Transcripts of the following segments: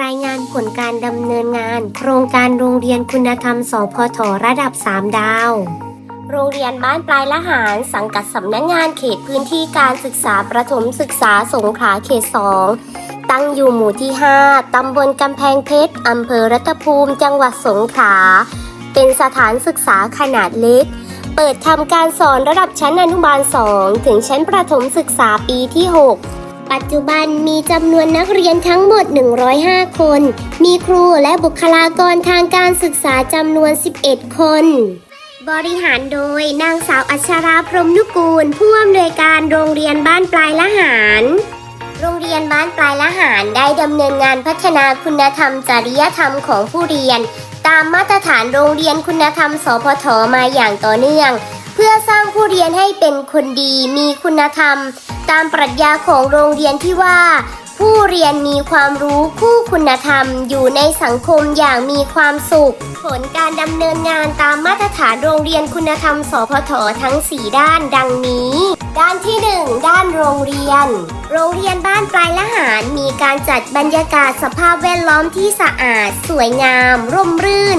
รายงานผลการดำเนินงาน โครงการโรงเรียนคุณธรรมสพทระดับ 3 ดาว โรงเรียนบ้านปลายละหาร สังกัดสำนักงงานเขตพื้นที่การศึกษาประถมศึกษาสงขลาเขต 2 ตั้งอยู่หมู่ที่ 5 ตำบลกำแพงเพชรอำเภอรัตภูมิ จังหวัดสงขลา เป็นสถานศึกษาขนาดเล็ก เปิดทำการสอนระดับชั้นอนุบาล 2 ถึงชั้นประถมศึกษาปีที่ 6 ปัจจุบันมีจำนวนนักเรียนทั้งหมด 105 คน มีครูและบุคลากรทางการศึกษาจำนวน 11 คน บริหารโดยนางสาวอัชราพรมนุกูล ผู้อำนวยการโรงเรียนบ้านปลายละหารโรงเรียนบ้านปลายละหารได้ดำเนินงานพัฒนาคุณธรรมจริยธรรมของผู้เรียน ตามมาตรฐานโรงเรียนคุณธรรม สพทมาอย่างต่อเนื่อง เพื่อสร้าง เรียนให้เป็นคนดีมีคุณธรรม ตามปรัชญาของโรงเรียนที่ว่า ผู้เรียนมีความรู้คู่คุณธรรม อยู่ในสังคมอย่างมีความสุข ผลการดำเนินงานตามมาตรฐานโรงเรียนคุณธรรม สพททั้ง 4 ด้านดังนี้ ด้านที่ 1 ด้านโรงเรียน โรงเรียนบ้านปลายละหารมีการจัดบรรยากาศสภาพแวดล้อมที่สะอาด สวยงาม ร่มรื่น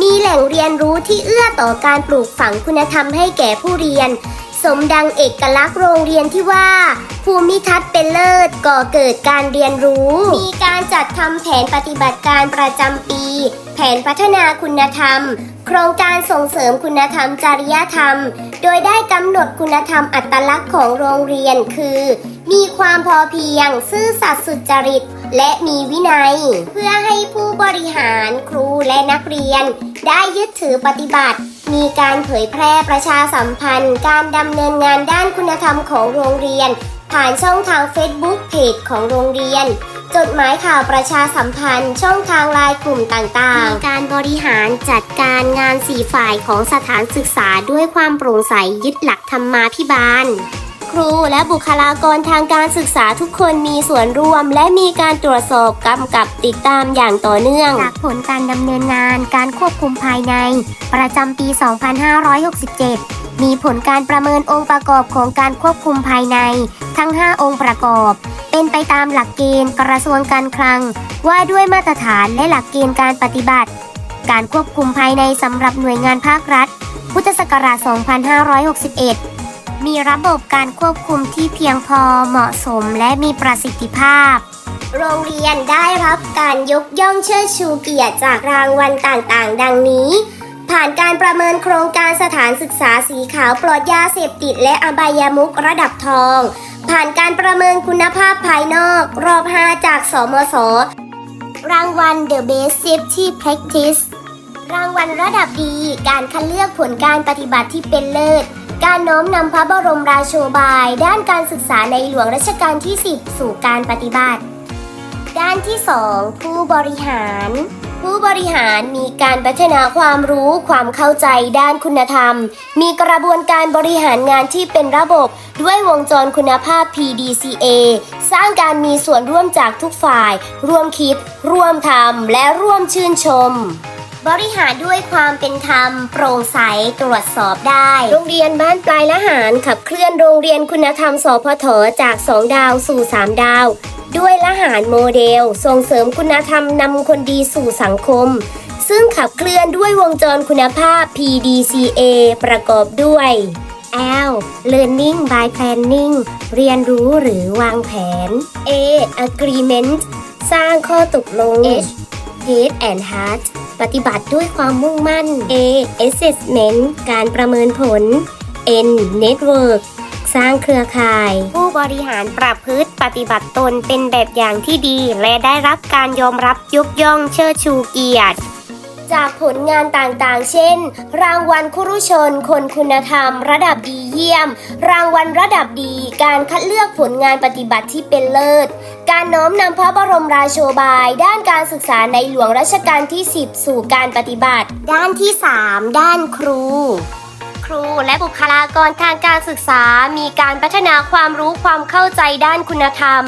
มีแหล่งเรียนรู้ที่เอื้อต่อการปลูกฝังคุณธรรมให้แก่ผู้เรียน สมดังเอกลักษณ์โรงเรียนที่ว่า ภูมิทัศน์เป็นเลิศก่อเกิดการเรียนรู้ มีการจัดทำแผนปฏิบัติการประจำปี แผนพัฒนาคุณธรรม โครงการส่งเสริมคุณธรรมจริยธรรม โดยได้กำหนดคุณธรรมอัตลักษณ์ของโรงเรียนคือ มีความพอเพียง ซื่อสัตย์สุจริต และมีวินัย เพื่อให้ผู้บริหารครูและนักเรียน ได้ยึดถือปฏิบัติ มีการเผยแพร่ประชาสัมพันธ์ การดำเนินงานด้านคุณธรรมของโรงเรียน ผ่านช่องทาง Facebook เพจของโรงเรียนจดหมายข่าวประชาสัมพันธ์ ช่องทางไลน์กลุ่มต่างๆ การบริหารจัดการงานสี่ฝ่ายของสถานศึกษาด้วยความโปร่งใสยึดหลักธรรมาภิบาล ครูและบุคลากรทางการศึกษาทุกคนมีส่วนร่วม และมีการตรวจสอบกำกับติดตามอย่างต่อเนื่อง จากผลการดำเนินงานการควบคุมภายใน ประจำปี 2567 มีผลการประเมินองค์ประกอบของการควบคุมภายใน ทั้ง 5 องค์ประกอบ เป็นไปตามหลักเกณฑ์กระทรวงการคลัง ว่าด้วยมาตรฐานและหลักเกณฑ์การปฏิบัติ การควบคุมภายในสำหรับหน่วยงานภาครัฐ พุทธศักราช 2561 มีระบบการควบคุมที่เพียงพอเหมาะสมและมีประสิทธิภาพ โรงเรียนได้รับการยกย่องเชิดชูเกียรติจากรางวัลต่างๆ ดังนี้ ผ่านการประเมินโครงการสถานศึกษาสีขาวปลอดยาเสพติดและอบายามุกระดับทอง ผ่านการประเมินคุณภาพภายนอก รอบ 5 จาก สมส รางวัล The Best Safety Practice รางวัลระดับดี การคัดเลือกผลการปฏิบัติที่เป็นเลิศ การน้อมนำพระบรมราโชบาย ด้านการศึกษาในหลวงรัชกาลที่ 10 สู่การปฏิบัติ ด้านที่ 2 ผู้บริหาร ผู้บริหารมีการพัฒนาความรู้ความเข้าใจด้านคุณธรรม มีกระบวนการบริหารงานที่เป็นระบบด้วยวงจรคุณภาพ PDCA สร้างการมีส่วนร่วมจากทุกฝ่าย ร่วมคิด ร่วมทำและร่วมชื่นชม บริหารด้วยความเป็นธรรม โปร่งใสตรวจสอบได้ โรงเรียนบ้านปลายละหารขับเคลื่อนโรงเรียนคุณธรรมสพทจาก 2 ดาวสู่ 3 ดาว ด้วยละหารโมเดล ส่งเสริมคุณธรรมนำคนดีสู่สังคม ซึ่งขับเคลื่อนด้วยวงจรคุณภาพ PDCA ประกอบด้วย L Learning by Planning เรียนรู้หรือวางแผน A Agreement สร้างข้อตกลง H Head and Heart ปฏิบัติด้วยความมุ่งมั่น A Assessment การประเมินผล N Network สร้างเครือข่าย ผู้บริหารประพฤติปฏิบัติตนเป็นแบบอย่างที่ดี และได้รับการยอมรับยกย่องเชิดชูเกียรติ จากผลงานต่างๆ เช่น รางวัลคุรุชน คนคุณธรรม ระดับดีเยี่ยม รางวัลระดับดี การคัดเลือกผลงานปฏิบัติที่เป็นเลิศ การน้อมนำพระบรมราโชบาย ด้านการศึกษาในหลวงรัชกาลที่ 10 สู่การปฏิบัติ ด้านที่ 3 ด้านครูครูและบุคลากรทางการศึกษา มีการพัฒนาความรู้ความเข้าใจด้านคุณธรรม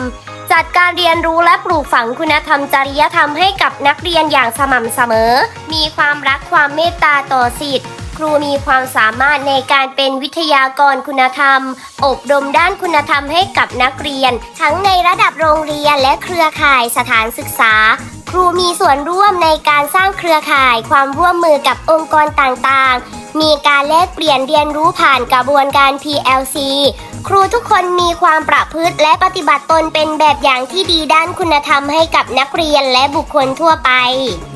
จัดการเรียนรู้และปลูกฝังคุณธรรมจริยธรรมให้กับนักเรียนอย่างสม่ำเสมอ มีความรักความเมตตาต่อสิทธิ์ครูมีความสามารถในการเป็นวิทยากรคุณธรรม อบรมด้านคุณธรรมให้กับนักเรียน ทั้งในระดับโรงเรียนและเครือข่ายสถานศึกษา ครูมีส่วนร่วมในการสร้างเครือข่ายความร่วมมือกับองค์กรต่างๆ มีการแลกเปลี่ยนเรียนรู้ผ่านกระบวนการ PLC ครูทุกคนมีความประพฤติและปฏิบัติตนเป็นแบบอย่างที่ดีด้านคุณธรรมให้กับนักเรียนและบุคคลทั่วไป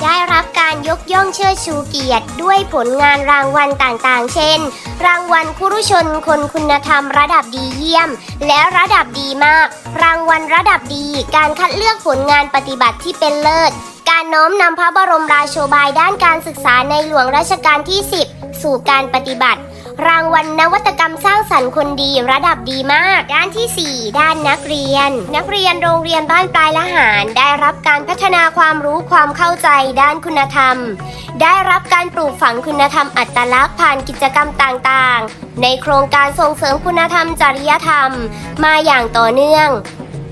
ได้รับการยกย่องเชิดชูเกียรติ ด้วยผลงานรางวัลต่างๆ เช่น รางวัลครุชนคนคุณธรรมระดับดีเยี่ยม และระดับดีมาก รางวัลระดับดี การคัดเลือกผลงานปฏิบัติที่เป็นเลิศ การน้อมนำพระบรมราโชบายด้านการศึกษาในหลวงรัชกาลที่ 10 สู่การปฏิบัติ รางวัลนวัตกรรมสร้างสรรค์คนดีระดับดีมาก ด้านที่ 4 ด้านนักเรียน นักเรียนโรงเรียนบ้านปลายละหาร ได้รับการพัฒนาความรู้ความเข้าใจด้านคุณธรรม ได้รับการปลูกฝังคุณธรรมอัตลักษณ์ผ่านกิจกรรมต่างๆ ในโครงการส่งเสริมคุณธรรมจริยธรรม มาอย่างต่อเนื่อง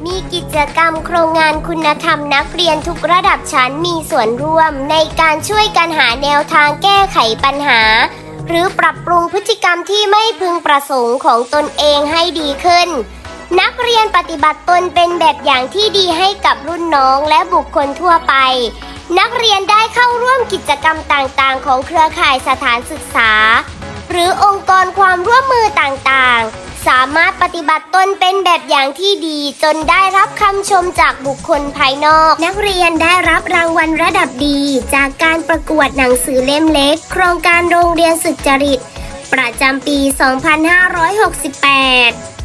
มีกิจกรรมโครงงานคุณธรรมนักเรียนทุกระดับชั้นมีส่วนร่วม ในการช่วยกันหาแนวทางแก้ไขปัญหา หรือปรับปรุงพฤติกรรมที่ไม่พึงประสงค์ของตนเองให้ดีขึ้น นักเรียนปฏิบัติตนเป็นแบบอย่างที่ดีให้กับรุ่นน้องและบุคคลทั่วไป นักเรียนได้เข้าร่วมกิจกรรมต่างๆ ของเครือข่ายสถานศึกษา หรือองค์กรความร่วมมือต่างๆ สามารถปฏิบัติตนเป็นแบบอย่างที่ดี จนได้รับคำชมจากบุคคลภายนอก นักเรียนได้รับรางวัลระดับดี จากการประกวดหนังสือเล่มเล็ก โครงการโรงเรียนสุจริต ประจำปี 2568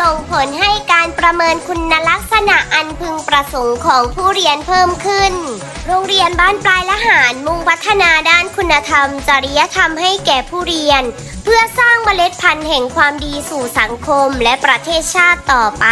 ส่งผลให้การประเมินคุณลักษณะอันพึงประสงค์ของผู้เรียนเพิ่มขึ้น โรงเรียนบ้านปลายละหารมุ่งพัฒนาด้านคุณธรรม จริยธรรมให้แก่ผู้เรียน เพื่อสร้างเมล็ดพันธุ์แห่งความดีสู่สังคมและประเทศชาติต่อไป